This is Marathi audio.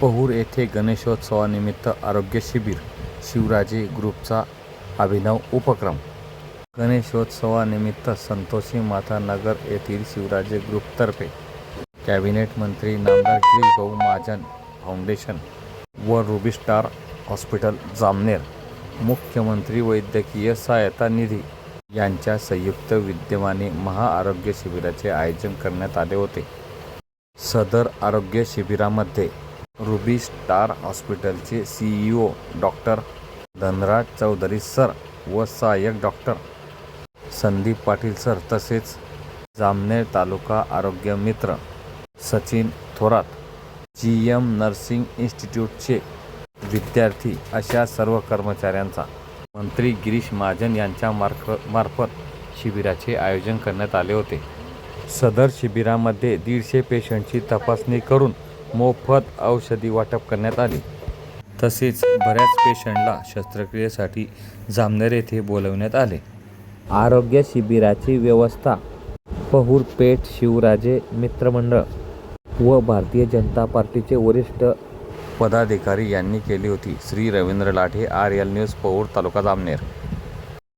पहूर येथे गणेशोत्सवानिमित्त आरोग्य शिबिर शिवराजे ग्रुपचा अभिनव उपक्रम. गणेशोत्सवानिमित्त संतोषी माता नगर येथील शिवराजे ग्रुपतर्फे कॅबिनेट मंत्री नामदार गिरीश महाजन फाउंडेशन व रुबी स्टार हॉस्पिटल जामनेर मुख्यमंत्री वैद्यकीय सहायता निधी यांच्या संयुक्त विद्यमाने महाआरोग्य शिबिराचे आयोजन करण्यात आले होते. सदर आरोग्य शिबिरामध्ये रुबी स्टार हॉस्पिटलचे CEO doctor Dhanraj Chaudhari sir व सहाय्यक डॉक्टर संदीप पाटील सर तसेच जामनेर तालुका आरोग्य मित्र Sachin Thorat G M nursing इन्स्टिट्यूटचे विद्यार्थी अशा सर्व कर्मचाऱ्यांचा. मंत्री गिरीश महाजन यांच्या मार्फ मार्फत शिबिराचे आयोजन करण्यात आले होते. सदर शिबिरामध्ये दीडशे पेशंटची तपासणी करून मोफत औषधी वाटप करण्यात आली. तसेच बऱ्याच पेशंटला शस्त्रक्रियेसाठी जामनेर येथे बोलवण्यात आले. आरोग्य शिबिराची व्यवस्था पहूर पेठ शिवराजे मित्रमंडळ व भारतीय जनता पार्टीचे वरिष्ठ पदाधिकारी यांनी केली होती. Shri Ravindra Lathe R L news Pahur तालुका जामनेर.